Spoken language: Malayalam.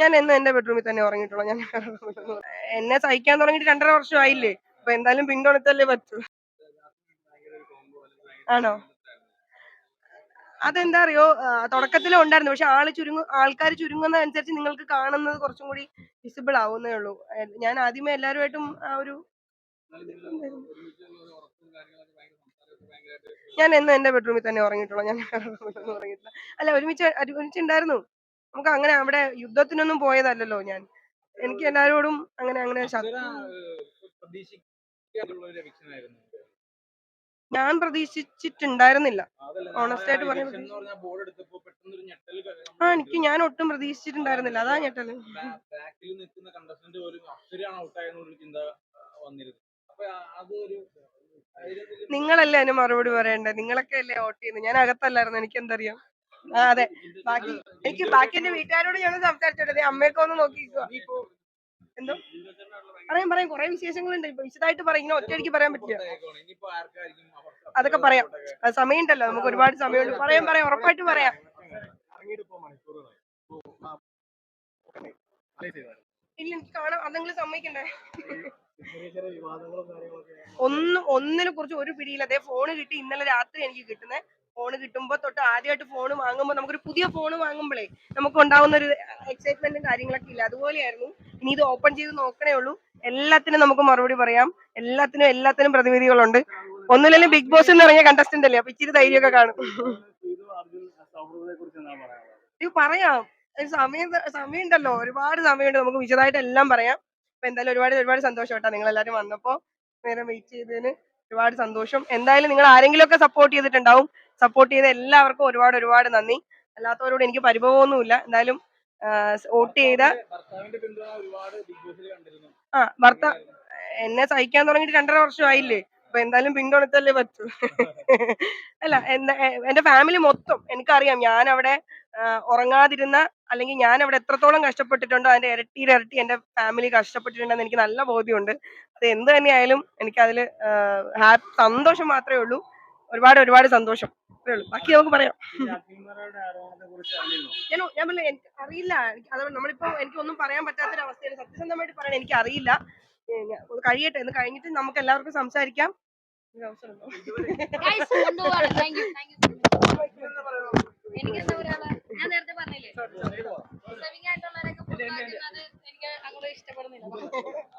ഞാൻ എന്നും എന്റെ ബെഡ്റൂമിൽ തന്നെ ഉറങ്ങിയിട്ടുള്ളൂ. ഞാൻ എന്നെ സഹിക്കാൻ തുടങ്ങിയിട്ട് രണ്ടര വർഷം ആയില്ലേ അപ്പൊ എന്തായാലും പിന്തുണത്തല്ലേ പറ്റൂ. ആണോ? അതെന്താ അറിയോ? തുടക്കത്തിലും ഉണ്ടായിരുന്നു. പക്ഷെ ആൾ ചുരുങ്ങും ആൾക്കാർ ചുരുങ്ങുന്ന അനുസരിച്ച് നിങ്ങൾക്ക് കാണുന്നത് കുറച്ചും കൂടി വിസിബിൾ ആവുന്നേ ഉള്ളൂ. ഞാൻ ആദ്യമേ എല്ലാവരുമായിട്ടും ആ ഒരു ഞാൻ എന്നും എന്റെ ബെഡ്റൂമിൽ തന്നെ ഉറങ്ങിയിട്ടുള്ളൂ. ഞാൻ അല്ല ഒരുമിച്ച് ഒരുമിച്ച് ഒരുമിച്ചുണ്ടായിരുന്നു നമുക്ക് അങ്ങനെ അവിടെ യുദ്ധത്തിനൊന്നും പോയതല്ലല്ലോ ഞാൻ. എനിക്ക് എല്ലാരോടും അങ്ങനെ അങ്ങനെ ഞാൻ പ്രതീക്ഷിച്ചിട്ടുണ്ടായിരുന്നില്ല. ഓണസ്റ്റ് ആയിട്ട് പറയുന്നത്. ആ എനിക്ക് ഞാൻ ഒട്ടും പ്രതീക്ഷിച്ചിട്ടുണ്ടായിരുന്നില്ല. അതാ ഞെട്ടൽ. നിങ്ങളല്ലേ അതിന് മറുപടി പറയണ്ടേ? നിങ്ങളൊക്കെ അല്ലേ വോട്ട് ചെയ്യുന്നത് ഞാൻ അകത്തല്ലായിരുന്നു എനിക്ക് എന്തറിയാം അതെ. ബാക്കി എനിക്ക് ബാക്കി എന്റെ വീട്ടുകാരോട് ഞാൻ സംസാരിച്ചോട്ടെ. അമ്മയൊക്കെ ഒന്ന് നോക്കിക്കോ. എന്തോ? പറയാം പറയാം. കുറെ വിശേഷങ്ങളുണ്ട്. ഇപ്പൊ വിശദമായിട്ട് പറയും ഇങ്ങനെ ഒറ്റയടിക്ക് പറയാൻ പറ്റില്ല അതൊക്കെ പറയാം. സമയം ഉണ്ടല്ലോ നമുക്ക് ഒരുപാട് സമയമുണ്ട് പറയാം പറയാം. ഉറപ്പായിട്ട് പറയാം. ഇല്ല എനിക്ക് കാണാം. അതെങ്കിലും സമ്മതിക്കണ്ടേ? ഒന്നും ഒന്നിനെ കുറിച്ച് ഒരു പിടിയില്ല. അതേ ഫോണ് കിട്ടി ഇന്നലെ രാത്രി എനിക്ക് കിട്ടുന്നത് ഫോണ് കിട്ടുമ്പോൾ തൊട്ട് ആദ്യമായിട്ട് ഫോൺ വാങ്ങുമ്പോൾ നമുക്കൊരു പുതിയ ഫോൺ വാങ്ങുമ്പോഴേ നമുക്ക് ഉണ്ടാവുന്ന ഒരു എക്സൈറ്റ്മെന്റും കാര്യങ്ങളൊക്കെ ഇല്ല? അതുപോലെയായിരുന്നു. ഇനി ഇത് ഓപ്പൺ ചെയ്ത് നോക്കണേ ഉള്ളൂ. എല്ലാത്തിനും നമുക്ക് മറുപടി പറയാം. എല്ലാത്തിനും എല്ലാത്തിനും പ്രതിവിധികളുണ്ട്. ഒന്നിലും ബിഗ് ബോസ് എന്ന് പറഞ്ഞ കണ്ടസ്റ്റന്റ് അല്ലേ? അപ്പൊ ഇച്ചിരി ധൈര്യമൊക്കെ കാണും. ഇത് പറയാം. സമയം സമയം ഉണ്ടല്ലോ ഒരുപാട് സമയമുണ്ട്. നമുക്ക് വിശദമായിട്ട് എല്ലാം പറയാം. അപ്പൊ എന്തായാലും ഒരുപാട് ഒരുപാട് സന്തോഷം കേട്ടോ നിങ്ങൾ എല്ലാരും വന്നപ്പോ നേരം വെയിറ്റ് ചെയ്തതിന്. ഒരുപാട് സന്തോഷം. എന്തായാലും നിങ്ങൾ ആരെങ്കിലും ഒക്കെ സപ്പോർട്ട് ചെയ്തിട്ടുണ്ടാവും. സപ്പോർട്ട് ചെയ്ത എല്ലാവർക്കും ഒരുപാട് ഒരുപാട് നന്ദി. അല്ലാത്തവരോട് എനിക്ക് പരിഭവമൊന്നുമില്ല. എന്തായാലും വോട്ട് ചെയ്ത ആ ഭർത്താവ് എന്നെ സഹിക്കാൻ തുടങ്ങിയിട്ട് രണ്ടര വർഷമായില്ലേ? അപ്പൊ എന്തായാലും പിന്തുണത്തല്ലേ പറ്റൂ. അല്ല എന്താ എന്റെ ഫാമിലി മൊത്തം എനിക്കറിയാം. ഞാൻ അവിടെ ഉറങ്ങാതിരുന്ന അല്ലെങ്കിൽ ഞാൻ അവിടെ എത്രത്തോളം കഷ്ടപ്പെട്ടിട്ടുണ്ടോ അതിന്റെ ഇരട്ടിയിൽ ഇരട്ടി എന്റെ ഫാമിലി കഷ്ടപ്പെട്ടിട്ടുണ്ടെന്ന് എനിക്ക് നല്ല ബോധ്യമുണ്ട്. അത് എന്ത് തന്നെയായാലും എനിക്ക് അതിൽ ഹാപ്പി സന്തോഷം മാത്രമേ ഉള്ളൂ. ഒരുപാട് ഒരുപാട് സന്തോഷം. അത്രേ ഉള്ളൂ. ബാക്കി നമുക്ക് പറയാം. ഞാൻ ഞാൻ പറഞ്ഞില്ലേ, എനിക്ക് അറിയില്ല. എനിക്ക് അത് നമ്മളിപ്പോ എനിക്കൊന്നും പറയാൻ പറ്റാത്തൊരു അവസ്ഥയാണ് സത്യസന്ധമായിട്ട് പറയാൻ എനിക്ക് അറിയില്ല. കഴിയട്ടെ. എന്ന് കഴിഞ്ഞിട്ട് നമുക്ക് എല്ലാവർക്കും സംസാരിക്കാം. എനിക്ക് എന്താ ഉണ്ടോ? താങ്കളെ ഇഷ്ടപ്പെടുന്നില്ല.